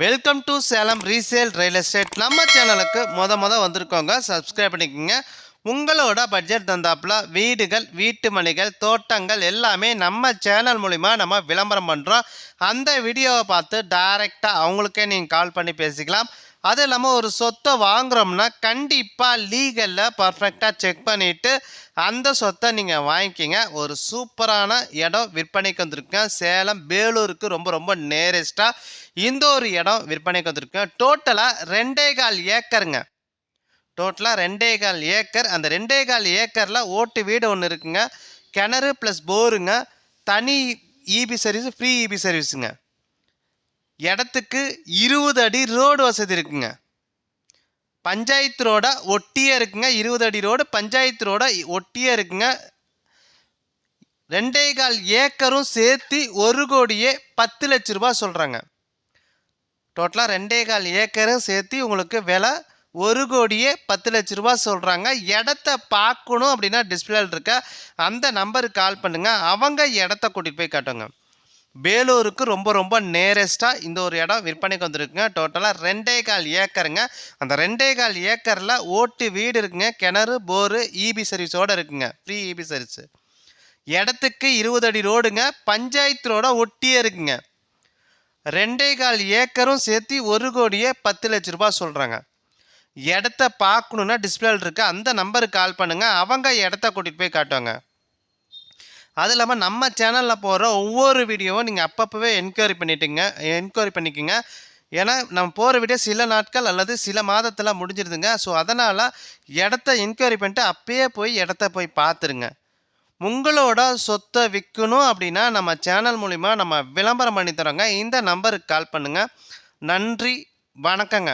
Welcome to Salem resale real estate நம்ம சேனலுக்கு மொத மொதல் வந்திருக்கோங்க. சப்ஸ்கிரைப் பண்ணிக்கோங்க. உங்களோட பட்ஜெட் தந்தாப்புல வீடுகள் வீட்டு மனைகள் தோட்டங்கள் எல்லாமே நம்ம சேனல் மூலிமா நம்ம விளம்பரம் பண்ணுறோம் அந்த வீடியோவை பார்த்து டைரெக்டாக அவங்களுக்கே நீங்கள் கால் பண்ணி பேசிக்கலாம். அது இல்லாமல் ஒரு சொத்தை வாங்குறோம்னா கண்டிப்பாக லீகலில் பர்ஃபெக்டாக செக் பண்ணிவிட்டு அந்த சொத்தை நீங்கள் வாங்கிக்கிங்க. ஒரு சூப்பரான இடம் விற்பனைக்கு வந்திருக்கேன் சேலம் வேலூருக்கு ரொம்ப ரொம்ப நேரஸ்ட்டாக இந்த ஒரு இடம் விற்பனைக்கு வந்திருக்கேன் டோட்டலாக ரெண்டே கால் ஏக்கருங்க. டோட்டலாக ரெண்டே கால் ஏக்கர். அந்த ரெண்டே கால் ஏக்கரில் ஓட்டு வீடு ஒன்று இருக்குங்க. கிணறு ப்ளஸ் போருங்க தனி இபி சர்வீஸ் ஃப்ரீ இபி சர்வீஸுங்க இடத்துக்கு இருபது அடி ரோடு வசதி இருக்குங்க. பஞ்சாயத்து ரோட ஒட்டியே இருக்குங்க. இருபது அடி ரோடு பஞ்சாயத்து ரோட ஒட்டியே இருக்குங்க. ரெண்டே கால் ஏக்கரும் சேர்த்து ஒரு கோடியே பத்து லட்ச ரூபா சொல்கிறாங்க டோட்டலாக ரெண்டே கால் ஏக்கரும் சேர்த்து உங்களுக்கு விலை ஒரு கோடியே பத்து லட்ச ரூபா சொல்கிறாங்க இடத்த பார்க்கணும் அப்படின்னா டிஸ்பிளேல் இருக்க அந்த நம்பருக்கு கால் பண்ணுங்கள் அவங்க இடத்த கூட்டிகிட்டு போய் காட்டுங்க. வேலூருக்கு ரொம்ப ரொம்ப நேரஸ்ட்டாக இந்த ஒரு இடம் விற்பனைக்கு வந்திருக்குங்க. டோட்டலாக ரெண்டே கால் ஏக்கருங்க. அந்த ரெண்டே கால் ஏக்கரில் ஓட்டு வீடு இருக்குங்க. கிணறு போரு இபி சர்வீஸோடு இருக்குங்க. ஃப்ரீ இபி சர்வீஸு இடத்துக்கு இருபது அடி ரோடுங்க. பஞ்சாயத்து ரோட ஒட்டியே இருக்குங்க. ரெண்டே கால் ஏக்கரும் சேர்த்து ஒரு கோடியே பத்து லட்ச ரூபா சொல்கிறாங்க இடத்த பார்க்கணுன்னா டிஸ்பிளேல இருக்குது அந்த நம்பருக்கு கால் பண்ணுங்கள் அவங்க இடத்த கூட்டிகிட்டு போய் காட்டுவாங்க. அது இல்லாமல் நம்ம சேனலில் போகிற ஒவ்வொரு வீடியோவும் நீங்கள் அப்பப்போவே என்கொயரி பண்ணிட்டுங்க என்கொயரி பண்ணிக்கோங்க. ஏன்னா நம்ம போகிற வீடியோ சில நாட்கள் அல்லது சில மாதத்தில் முடிஞ்சிருதுங்க. ஸோ அதனால் இடத்த என்கொயரி பண்ணிட்டு அப்பயே போய் இடத்த போய் பார்த்துருங்க உங்களோட சொத்தை விற்கணும் அப்படின்னா நம்ம சேனல் மூலிமா நம்ம விளம்பரம் பண்ணி தரோங்க. இந்த நம்பருக்கு கால் பண்ணுங்கள் நன்றி வணக்கங்க.